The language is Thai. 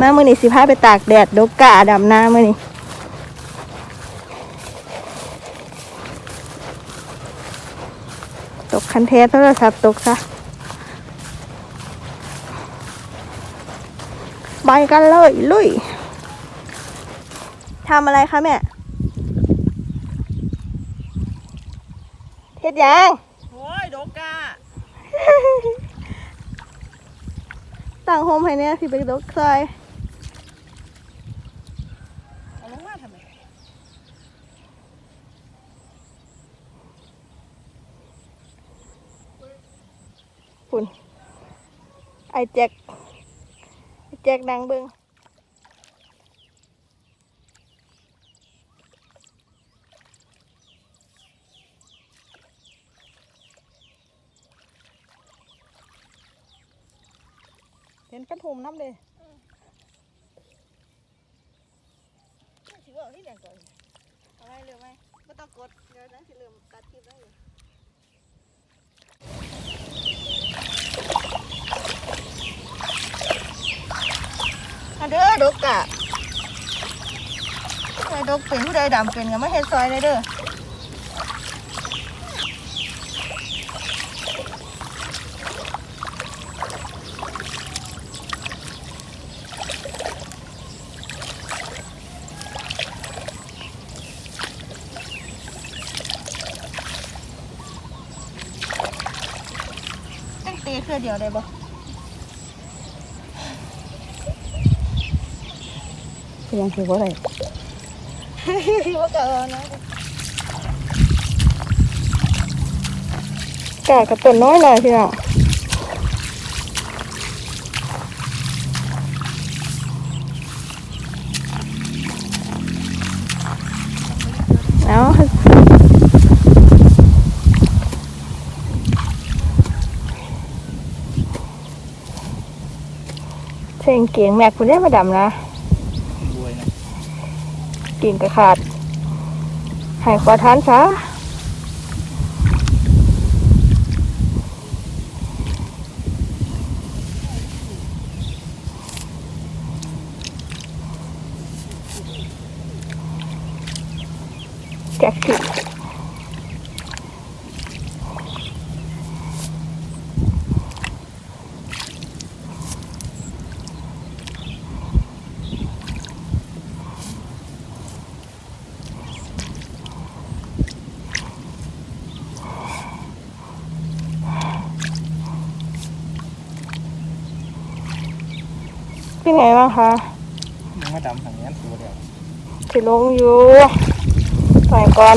มามื้อนี้สิพาไปตากแดดดกกะดำนามื้อนี้ตกคันเทสโทรศัพท์ตกซะไปกันเลยลุยทำอะไรคะแม่เฮ็ดหยังโอ้ยโดกาต่างโฮมให้เนี่ยสิไปดกซอย เอาลงมาทำไม คุณไอแจ็คไอแจ็คดังเบิงเห็นกระทุมน้ำเลยสิบอกที่ไหนก่อนเอาไว้เร็วไหมไม่ต้องกดเดี๋ยวนะสิลืมตัดคลิปได้เลย เด้อดกกะไอ้ดกเป็นผู้ใดดำเป็นก็ไม่เห็นซอยเลยเด้อตั้งตีเครือเดียวได้บ่ ยังคือว่าอะไรว่าเกินนะกะกับต้นน้อยหน่อยพี่น้องเอาเสียงเกียงแม็กคุณได้มาดำนะ กินกระขาดใหายขอทานซะแจ็คสิ เป็นไงบ้างคะยังไม่ดำทางนี้ตัวเดียวสิลงอยู่ไปก่อน